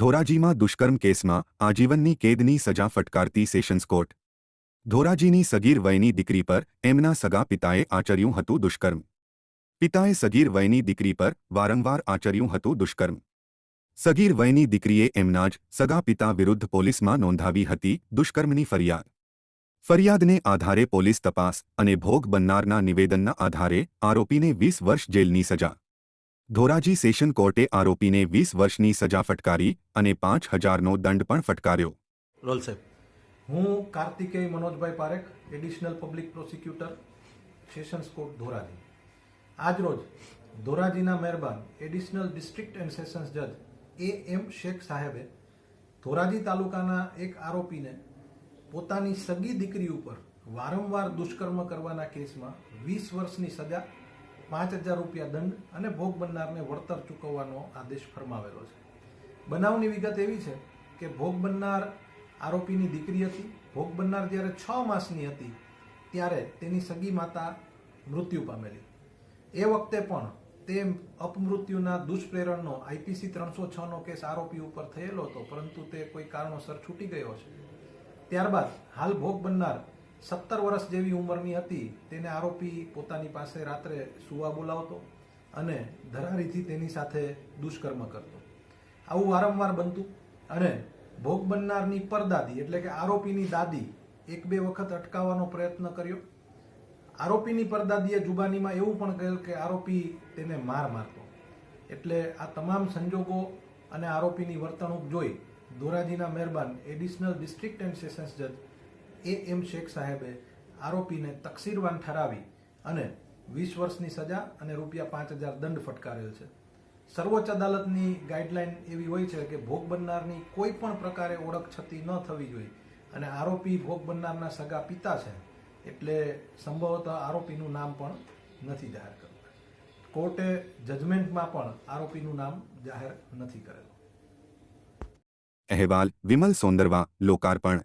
ધોરાજીમાં દુષ્કર્મ કેસમાં આજીવનની કેદની સજા ફટકારતી સેશન્સ કોર્ટ. ધોરાજીની સગીર વયની દીકરી પર એમના સગા પિતાએ આચર્યું હતું દુષ્કર્મ. પિતાએ સગીર વયની દીકરી પર વારંવાર આચર્યું હતું દુષ્કર્મ. સગીર વયની દીકરીએ એમના જ સગા પિતા વિરુદ્ધ પોલીસમાં નોંધાવી હતી દુષ્કર્મની ફરિયાદ. ફરિયાદને આધારે પોલીસ તપાસ અને ભોગ બનનારના નિવેદનના આધારે આરોપીને વીસ વર્ષ જેલની સજા. ધોરાજી સેશન કોર્ટે આરોપીને વીસ વર્ષની સજા ફટકારી અને પાંચ હજારનો દંડ પણ ફટકાર્યો. રોલ સાહેબ. હું Kartikeya Manojbhai Parekh additional public prosecutor sessions court Dhoraji. આજરોજ ધોરાજીના મહેરબાન એડિશનલ ડિસ્ટ્રિક્ટ એન્ડ સેશન્સ જજ એ એમ શેખ સાહેબે ધોરાજી તાલુકાના એક આરોપીને પોતાની સગી દીકરી ઉપર વારંવાર દુષ્કર્મ કરવાના કેસમાં વીસ વર્ષની સજા પાંચ હજાર રૂપિયા દંડ અને ભોગ બનનારને વળતર ચૂકવવાનો આદેશ ફરમાવેલો છે. બનાવની વિગત એવી છે કે ભોગ બનનાર આરોપીની દીકરી હતી, ભોગ બનનાર જ્યારે છ માસની હતી, ત્યારે તેની સગી માતા મૃત્યુ પામેલી. એ વખતે પણ તે અપમૃત્યુના દુષ્પ્રેરણનો આઈપીસી ત્રણસો છનો કેસ આરોપી ઉપર થયેલો હતો, પરંતુ તે કોઈ કારણોસર છૂટી ગયો છે. ત્યારબાદ હાલ ભોગ બનનાર સત્તર વર્ષ જેવી ઉંમરની હતી, તેને આરોપી પોતાની પાસે રાત્રે સુવા બોલાવતો અને ધરારીથી તેની સાથે દુષ્કર્મ કરતો. આવું વારંવાર બનતું અને ભોગ બનનારની પરદાદી એટલે કે આરોપીની દાદી એક બે વખત અટકાવવાનો પ્રયત્ન કર્યો. આરોપીની પરદાદીએ જુબાનીમાં એવું પણ કહેલ કે આરોપી તેને માર મારતો. એટલે આ તમામ સંજોગો અને આરોપીની વર્તણૂક જોઈ ધોરાજીના મહેરબાન એડિશનલ ડિસ્ટ્રિક્ટ એન્ડ સેશન્સ જજ એ એમ શેખ સાહેબે આરોપીને તકસીરવાન ઠરાવી અને વીસ વર્ષની સજા અને રૂપિયા પાંચ હજાર દંડ ફટકારેલ છે. સર્વોચ્ચ અદાલતની ગાઈડલાઈન એવી હોય છે કે ભોગ બનનારની કોઈ પણ પ્રકારે ઓળખ છતી ન થવી જોઈએ અને આરોપી ભોગ બનનારના સગા પિતા છે એટલે સંભવતઃ આરોપીનું નામ પણ નથી જાહેર કરવું કોર્ટે જજમેન્ટમાં પણ આરોપીનું નામ જાહેર નથી કરેલું. અહેવાલ વિમલ સોંદરવા, લોકાર્પણ